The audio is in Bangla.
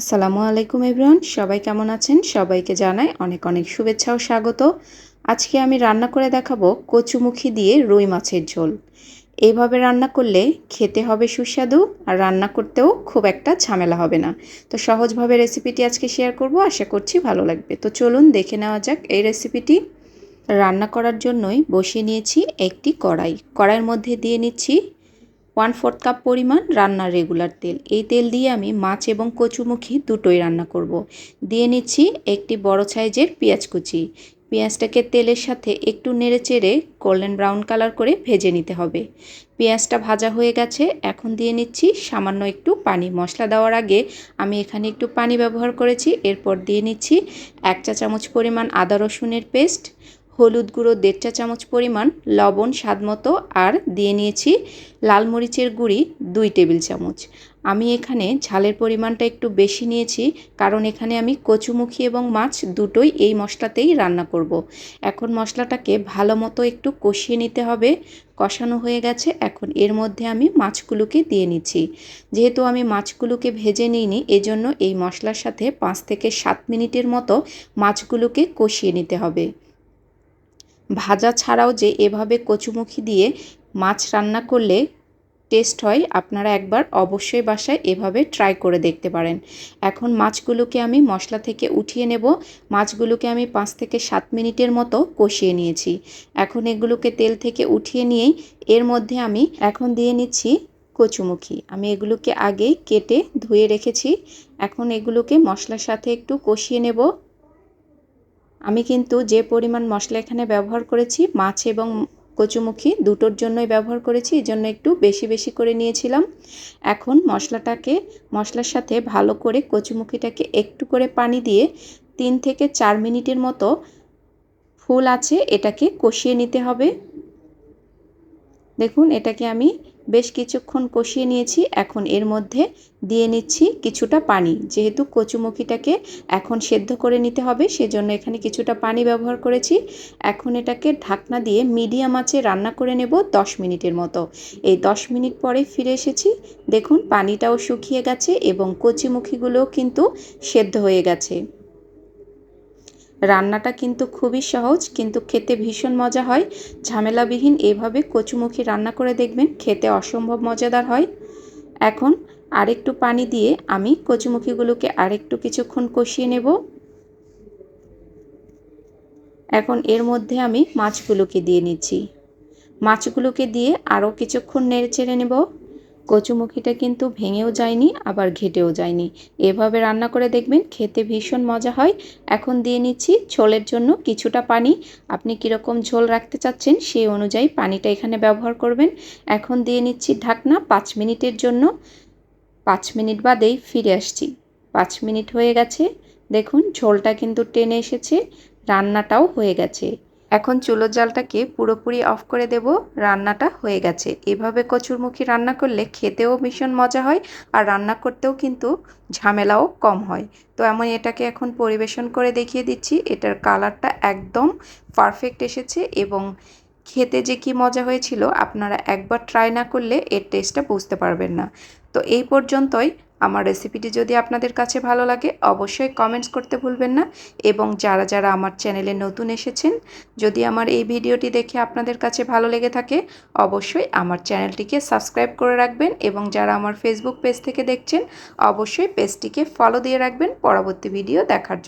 আসসালামু আলাইকুম এভরিওয়ান, সবাই কেমন আছেন? সবাইকে জানাই অনেক অনেক শুভেচ্ছা ও স্বাগত। আজকে আমি রান্না করে দেখাবো কচুমুখী দিয়ে রুই মাছের ঝোল। এইভাবে রান্না করলে খেতে হবে সুস্বাদু আর রান্না করতেও খুব একটা ঝামেলা হবে না। তো সহজভাবে রেসিপিটি আজকে শেয়ার করব, আশা করছি ভালো লাগবে। তো চলুন দেখে নেওয়া যাক এই রেসিপিটি। রান্না করার জন্যই বসিয়ে নিয়েছি একটি কড়াই। কড়াইয়ের মধ্যে দিয়ে নিচ্ছি ওয়ান ফোর্থ কাপ পরিমাণ রান্নার রেগুলার তেল। এই তেল দিয়ে আমি মাছ এবং কচুমুখী দুটোই রান্না করব। দিয়ে নিচ্ছি একটি বড় সাইজের পেঁয়াজ কুচি। পেঁয়াজটাকে তেলের সাথে একটু নেড়ে চেড়ে গোল্ডেন ব্রাউন কালার করে ভেজে নিতে হবে। পেঁয়াজটা ভাজা হয়ে গেছে, এখন দিয়ে নিচ্ছি সামান্য একটু পানি। মশলা দেওয়ার আগে আমি এখানে একটু পানি ব্যবহার করেছি। এরপর দিয়ে নিচ্ছি এক চা চামচ পরিমাণ আদা রসুনের পেস্ট হলুদ গুঁড়ো দেড় চা চামচ পরিমাণ, লবণ, স্বাদ মতো, আর দিয়ে নিয়েছি লাল মরিচের গুঁড়ি দুই টেবিল চামচ। আমি এখানে ঝালের পরিমাণটা একটু বেশি নিয়েছি, কারণ এখানে আমি কচুমুখী এবং মাছ দুটোই এই মশলাতেই রান্না করব। এখন মশলাটাকে ভালো মতো একটু কষিয়ে নিতে হবে। কষানো হয়ে গেছে, এখন এর মধ্যে আমি মাছগুলোকে দিয়ে নিচ্ছি। যেহেতু আমি মাছগুলোকে ভেজে নিইনি, এজন্য এই মশলার সাথে পাঁচ থেকে সাত মিনিটের মতো মাছগুলোকে কষিয়ে নিতে হবে। ভাজা ছাড়াও যে এভাবে কচুমুখী দিয়ে মাছ রান্না করলে টেস্ট হয়, আপনারা একবার অবশ্যই বাসায় এভাবে ট্রাই করে দেখতে পারেন। এখন মাছগুলোকে আমি মশলা থেকে উঠিয়ে নেব। মাছগুলোকে আমি পাঁচ থেকে সাত মিনিটের মতো কষিয়ে নিয়েছি। এখন এগুলোকে তেল থেকে উঠিয়ে নিয়েই এর মধ্যে আমি এখন দিয়ে নিচ্ছি কচুমুখী। আমি এগুলোকে আগে কেটে ধুয়ে রেখেছি। এখন এগুলোকে মশলার সাথে একটু কষিয়ে নেব। আমি কিন্তু যে পরিমাণ মশলা এখানে ব্যবহার করেছি, মাছ এবং কচুমুখী দুটোর জন্যই ব্যবহার করেছি, এই জন্য একটু বেশি বেশি করে নিয়েছিলাম। এখন মশলাটাকে, মশলার সাথে ভালো করে কচুমুখিটাকে একটু করে পানি দিয়ে তিন থেকে চার মিনিটের মতো ফুল আছে, এটাকে কষিয়ে নিতে হবে। দেখুন, এটাকে আমি বেশ কিছুক্ষণ কষিয়ে নিয়েছি। এখন এর মধ্যে দিয়ে নিচ্ছি কিছুটা পানি। যেহেতু কচুমুখিটাকে এখন সেদ্ধ করে নিতে হবে, সেজন্য এখানে কিছুটা পানি ব্যবহার করেছি। এখন এটাকে ঢাকনা দিয়ে মিডিয়াম আঁচে রান্না করে নেব দশ মিনিটের মতো। এই দশ মিনিট পরে ফিরে এসেছি। দেখুন, পানিটাও শুকিয়ে গেছে এবং কচিমুখিগুলোও কিন্তু সেদ্ধ হয়ে গেছে। রান্নাটা কিন্তু খুবই সহজ, কিন্তু খেতে ভীষণ মজা হয়। ঝামেলাবিহীন এভাবে কচুমুখী রান্না করে দেখবেন, খেতে অসম্ভব মজাদার হয়। এখন আরেকটু পানি দিয়ে আমি কচুমুখিগুলোকে আরেকটু কিছুক্ষণ কষিয়ে নেব। এখন এর মধ্যে আমি মাছগুলোকে দিয়ে নিচ্ছি। মাছগুলোকে দিয়ে আরও কিছুক্ষণ নেড়ে চেড়ে নেব। কচুমুখিটা কিন্তু ভেঙেও যায়নি, আবার ঘেটেও যায়নি। এভাবে রান্না করে দেখবেন খেতে ভীষণ মজা হয়। এখন দিয়ে নিচ্ছি ঝোলের জন্য কিছুটা পানি। আপনি কীরকম ঝোল রাখতে চাচ্ছেন সেই অনুযায়ী পানিটা এখানে ব্যবহার করবেন। এখন দিয়ে নিচ্ছি ঢাকনা পাঁচ মিনিটের জন্য। পাঁচ মিনিট বাদেই ফিরে আসছি। পাঁচ মিনিট হয়ে গেছে। দেখুন ঝোলটা কিন্তু টেনে এসেছে, রান্নাটাও হয়ে গেছে। এখন চুলোর জালটাকে পুরোপুরি অফ করে দেব, রান্নাটা হয়ে গেছে। এভাবে কচুরমুখী রান্না করলে খেতেও ভীষণ মজা হয় আর রান্না করতেও কিন্তু ঝামেলাও কম হয়। তো এমন এটাকে এখন পরিবেশন করে দেখিয়ে দিচ্ছি, এটার কালারটা একদম পারফেক্ট এসেছে এবং খেতে যে কি মজা হয়েছিল আপনারা একবার ট্রাই না করলে এর টেস্টটা বুঝতে পারবেন না। তো এই পর্যন্তই আমার রেসিপিটি যদি আপনাদের কাছে ভালো লাগে, অবশ্যই কমেন্টস করতে ভুলবেন না। এবং যারা যারা আমার চ্যানেলে নতুন এসেছেন, যদি আমার এই ভিডিওটি দেখে আপনাদের কাছে ভালো লেগে থাকে, অবশ্যই আমার চ্যানেলটিকে সাবস্ক্রাইব করে রাখবেন এবং যারা আমার ফেসবুক পেজ থেকে দেখছেন, অবশ্যই পেজটিকে ফলো দিয়ে রাখবেন। পরবর্তী ভিডিও দেখার জন্য